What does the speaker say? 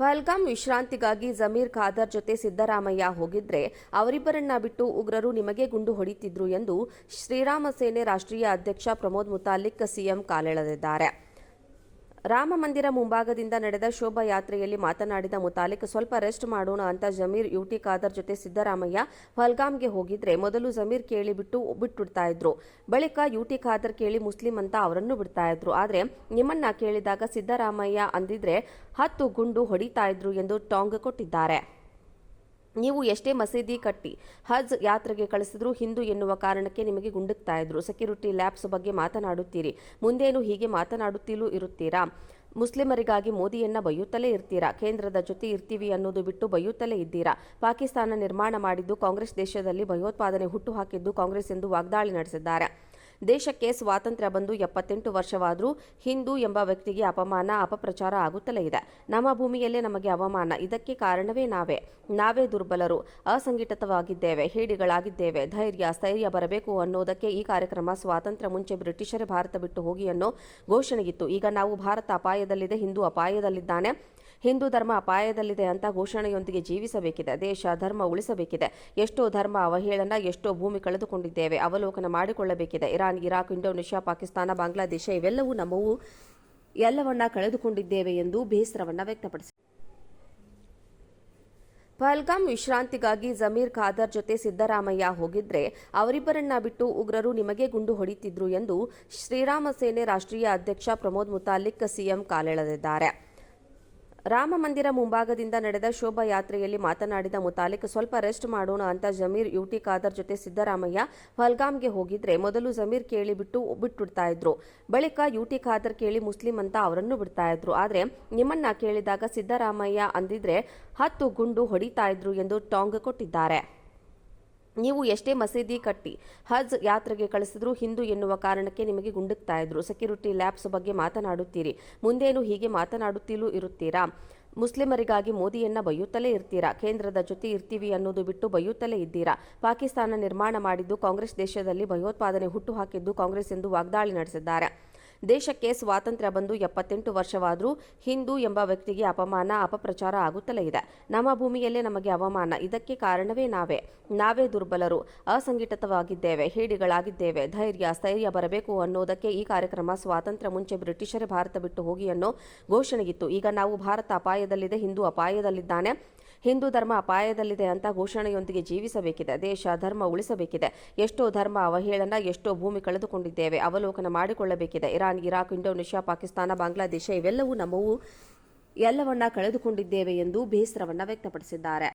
ಪಹಲ್ಗಾಮ್ ವಿಶ್ರಾಂತಿಗಾಗಿ ಜಮೀರ್ ಖಾದರ್ ಜೊತೆ ಸಿದ್ದರಾಮಯ್ಯ ಹೋಗಿದ್ರೆ ಅವರಿಬ್ಬರನ್ನ ಬಿಟ್ಟು ಉಗ್ರರು ನಿಮಗೆ ಗುಂಡು ಹೊಡಿತಿದ್ರು ಎಂದು ಶ್ರೀರಾಮ ಸೇನೆ ರಾಷ್ಟ್ರೀಯ ಅಧ್ಯಕ್ಷ ಪ್ರಮೋದ್ ಮುತಾಲಿಕ್ ಸಿಎಂ ಕಾಲೆಳೆದಿದ್ದಾರೆ. ರಾಮ ಮಂದಿರ ಮುಂಭಾಗದಿಂದ ನಡೆದ ಶೋಭಾಯಾತ್ರೆಯಲ್ಲಿ ಮಾತನಾಡಿದ ಮುತಾಲಿಕ್, ಸ್ವಲ್ಪ ರೆಸ್ಟ್ ಮಾಡೋಣ ಅಂತ ಜಮೀರ್, ಯುಟಿ ಖಾದರ್ ಜೊತೆ ಸಿದ್ದರಾಮಯ್ಯ ಪಹಲ್ಗಾಮ್ಗೆ ಹೋಗಿದ್ರೆ ಮೊದಲು ಜಮೀರ್ ಕೇಳಿ ಬಿಟ್ಟು ಬಿಟ್ಬಿಡ್ತಾ ಇದ್ರು. ಬಳಿಕ ಯುಟಿ ಖಾದರ್ ಕೇಳಿ ಮುಸ್ಲಿಂ ಅಂತ ಅವರನ್ನು ಬಿಡ್ತಾ ಇದ್ರು. ಆದ್ರೆ ನಿಮ್ಮನ್ನ ಕೇಳಿದಾಗ ಸಿದ್ದರಾಮಯ್ಯ ಅಂದಿದ್ರೆ ಹತ್ತು ಗುಂಡು ಹೊಡಿತಾ ಇದ್ರು ಎಂದು ಟಾಂಗ್ ಕೊಟ್ಟಿದ್ದಾರೆ. ನೀವು ಎಷ್ಟೇ ಮಸೀದಿ ಕಟ್ಟಿ ಹಜ್ ಯಾತ್ರೆಗೆ ಕಳಿಸಿದ್ರು ಹಿಂದೂ ಎನ್ನುವ ಕಾರಣಕ್ಕೆ ನಿಮಗೆ ಗುಂಡುತ್ತಾ ಇದ್ರು. ಸೆಕ್ಯೂರಿಟಿ ಲ್ಯಾಬ್ಸ್ ಬಗ್ಗೆ ಮಾತನಾಡುತ್ತೀರಿ. ಮುಂದೇನು ಹೀಗೆ ಮಾತನಾಡುತ್ತಿಲೂ ಇರುತ್ತೀರಾ? ಮುಸ್ಲಿಮರಿಗಾಗಿ ಮೋದಿಯನ್ನ ಬೈಯುತ್ತಲೇ ಇರ್ತೀರಾ? ಕೇಂದ್ರದ ಜೊತೆ ಇರ್ತೀವಿ ಅನ್ನೋದು ಬಿಟ್ಟು ಬೈಯುತ್ತಲೇ ಇದ್ದೀರಾ? ಪಾಕಿಸ್ತಾನ ನಿರ್ಮಾಣ ಮಾಡಿದ್ದು ಕಾಂಗ್ರೆಸ್ ದೇಶದಲ್ಲಿ ಭಯೋತ್ಪಾದನೆ ಹುಟ್ಟು ಹಾಕಿದ್ದು ಕಾಂಗ್ರೆಸ್ ಎಂದು ವಾಗ್ದಾಳಿ ನಡೆಸಿದ್ದಾರೆ. ದೇಶಕ್ಕೆ ಸ್ವಾತಂತ್ರ್ಯ ಬಂದು ಎಪ್ಪತ್ತೆಂಟು ವರ್ಷವಾದರೂ ಹಿಂದೂ ಎಂಬ ವ್ಯಕ್ತಿಗೆ ಅಪಮಾನ, ಅಪಪ್ರಚಾರ ಆಗುತ್ತಲೇ ಇದೆ. ನಮ್ಮ ಭೂಮಿಯಲ್ಲೇ ನಮಗೆ ಅವಮಾನ. ಇದಕ್ಕೆ ಕಾರಣವೇ ನಾವೇ. ನಾವೇ ದುರ್ಬಲರು. ಅಸಂಘಟಿತವಾಗಿದ್ದೇವೆ. ಹೇಡಿಗಳಾಗಿದ್ದೇವೆ. ಧೈರ್ಯ, ಸ್ಥೈರ್ಯ ಬರಬೇಕು ಅನ್ನೋದಕ್ಕೆ ಈ ಕಾರ್ಯಕ್ರಮ ಸ್ವಾತಂತ್ರ್ಯ ಮುಂಚೆ ಬ್ರಿಟಿಷರೇ ಭಾರತ ಬಿಟ್ಟು ಹೋಗಿ ಅನ್ನೋ ಘೋಷಣೆಗಿತ್ತು. ಈಗ ನಾವು ಭಾರತ ಅಪಾಯದಲ್ಲಿದೆ, ಹಿಂದೂ ಅಪಾಯದಲ್ಲಿದ್ದಾನೆ. ಹಿಂದೂ ಧರ್ಮ ಅಪಾಯದಲ್ಲಿದೆ ಅಂತ ಘೋಷಣೆಯೊಂದಿಗೆ ಜೀವಿಸಬೇಕಿದೆ, ದೇಶ ಧರ್ಮ ಉಳಿಸಬೇಕಿದೆ. ಎಷ್ಟೋ ಧರ್ಮ ಅವಹೇಳನ, ಎಷ್ಟೋ ಭೂಮಿ ಕಳೆದುಕೊಂಡಿದ್ದೇವೆ, ಅವಲೋಕನ ಮಾಡಿಕೊಳ್ಳಬೇಕಿದೆ. Iran, Iraq, Indonesia, Pakistan, Bangladesh ಇವೆಲ್ಲವೂ ನಮ್ಮವು ಎಲ್ಲವನ್ನ ಕಳೆದುಕೊಂಡಿದ್ದೇವೆ ಎಂದು ಬೇಸರವನ್ನು ವ್ಯಕ್ತಪಡಿಸಿದರು ಪಹಲ್ಗಾಮ್ ವಿಶ್ರಾಂತಿಗಾಗಿ ಜಮೀರ್ ಖಾದರ್ ಜೊತೆ ಸಿದ್ದರಾಮಯ್ಯ ಹೋಗಿದ್ರೆ ಅವರಿಬ್ಬರನ್ನ ಬಿಟ್ಟು ಉಗ್ರರು ನಿಮಗೆ ಗುಂಡು ಹೊಡಿತಿದ್ರು ಎಂದು ಶ್ರೀರಾಮ ಸೇನೆ ರಾಷ್ಟ್ರೀಯ ಅಧ್ಯಕ್ಷ ಪ್ರಮೋದ್ ಮುತಾಲಿಕ್ ಸಿಎಂ ಕಾಲೆಳೆದಿದ್ದಾರೆ. ರಾಮ ಮಂದಿರ ಮುಂಭಾಗದಿಂದ ನಡೆದ ಶೋಭಾಯಾತ್ರೆಯಲ್ಲಿ ಮಾತನಾಡಿದ ಮುತಾಲಿಕ್, ಸ್ವಲ್ಪ ರೆಸ್ಟ್ ಮಾಡೋಣ ಅಂತ ಜಮೀರ್, ಯುಟಿ ಖಾದರ್ ಜೊತೆ ಸಿದ್ದರಾಮಯ್ಯ ಪಹಲ್ಗಾಮ್ಗೆ ಹೋಗಿದ್ರೆ ಮೊದಲು ಜಮೀರ್ ಕೇಳಿ ಬಿಟ್ಟು ಬಿಟ್ಬಿಡ್ತಾ ಇದ್ರು. ಬಳಿಕ ಯುಟಿ ಖಾದರ್ ಕೇಳಿ ಮುಸ್ಲಿಂ ಅಂತ ಅವರನ್ನು ಬಿಡ್ತಾ ಇದ್ರು. ಆದ್ರೆ ನಿಮ್ಮನ್ನ ಕೇಳಿದಾಗ ಸಿದ್ದರಾಮಯ್ಯ ಅಂದಿದ್ರೆ ಹತ್ತು ಗುಂಡು ಹೊಡಿತಾ ಇದ್ರು ಎಂದು ಟಾಂಗ್ ಕೊಟ್ಟಿದ್ದಾರೆ. ನೀವು ಎಷ್ಟೇ ಮಸೀದಿ ಕಟ್ಟಿ ಹಜ್ ಯಾತ್ರೆಗೆ ಕಳಿಸಿದ್ರು ಹಿಂದೂ ಎನ್ನುವ ಕಾರಣಕ್ಕೆ ನಿಮಗೆ ಗುಂಡುಕ್ತಾ ಇದ್ರು. ಸೆಕ್ಯೂರಿಟಿ ಲ್ಯಾಬ್ಸ್ ಬಗ್ಗೆ ಮಾತನಾಡುತ್ತೀರಿ. ಮುಂದೇನು ಹೀಗೆ ಮಾತನಾಡುತ್ತಿಲೂ ಇರುತ್ತೀರಾ? ಮುಸ್ಲಿಮರಿಗಾಗಿ ಮೋದಿಯನ್ನ ಬೈಯುತ್ತಲೇ ಇರ್ತೀರಾ? ಕೇಂದ್ರದ ಜೊತೆ ಇರ್ತೀವಿ ಅನ್ನೋದು ಬಿಟ್ಟು ಬೈಯುತ್ತಲೇ ಇದ್ದೀರಾ? ಪಾಕಿಸ್ತಾನ ನಿರ್ಮಾಣ ಮಾಡಿದ್ದು ಕಾಂಗ್ರೆಸ್ ದೇಶದಲ್ಲಿ ಭಯೋತ್ಪಾದನೆ ಹುಟ್ಟು ಹಾಕಿದ್ದು ಕಾಂಗ್ರೆಸ್ ಎಂದು ವಾಗ್ದಾಳಿ ನಡೆಸಿದ್ದಾರೆ. ದೇಶಕ್ಕೆ ಸ್ವಾತಂತ್ರ್ಯ ಬಂದು ಎಪ್ಪತ್ತೆಂಟು ವರ್ಷವಾದರೂ ಹಿಂದೂ ಎಂಬ ವ್ಯಕ್ತಿಗೆ ಅಪಮಾನ, ಅಪಪ್ರಚಾರ ಆಗುತ್ತಲೇ ಇದೆ. ನಮ್ಮ ಭೂಮಿಯಲ್ಲೇ ನಮಗೆ ಅವಮಾನ. ಇದಕ್ಕೆ ಕಾರಣವೇ ನಾವೇ. ನಾವೇ ದುರ್ಬಲರು. ಅಸಂಘಟಿತವಾಗಿದ್ದೇವೆ, ಹೇಡಿಗಳಾಗಿದ್ದೇವೆ. ಧೈರ್ಯ, ಸ್ಥೈರ್ಯ ಬರಬೇಕು ಅನ್ನೋದಕ್ಕೆ ಈ ಕಾರ್ಯಕ್ರಮ ಸ್ವಾತಂತ್ರ್ಯ ಮುಂಚೆ ಬ್ರಿಟಿಷರೇ ಭಾರತ ಬಿಟ್ಟು ಹೋಗಿ ಅನ್ನೋ ಘೋಷಣೆಗಿತ್ತು. ಈಗ ನಾವು ಭಾರತ ಅಪಾಯದಲ್ಲಿದೆ, ಹಿಂದೂ ಅಪಾಯದಲ್ಲಿದ್ದಾನೆ. ಹಿಂದೂ ಧರ್ಮ ಅಪಾಯದಲ್ಲಿದೆ ಅಂತ ಘೋಷಣೆಯೊಂದಿಗೆ ಜೀವಿಸಬೇಕಿದೆ, ದೇಶ ಧರ್ಮ ಉಳಿಸಬೇಕಿದೆ. ಎಷ್ಟೋ ಧರ್ಮ ಅವಹೇಳನ, ಎಷ್ಟೋ ಭೂಮಿ ಕಳೆದುಕೊಂಡಿದ್ದೇವೆ, ಅವಲೋಕನ ಮಾಡಿಕೊಳ್ಳಬೇಕಿದೆ. Iran, Iraq, Indonesia, Pakistan, Bangladesh ಇವೆಲ್ಲವೂ ನಮ್ಮವು ಎಲ್ಲವನ್ನ ಕಳೆದುಕೊಂಡಿದ್ದೇವೆ ಎಂದು ಬೇಸರವನ್ನು ವ್ಯಕ್ತಪಡಿಸಿದ್ದಾರೆ.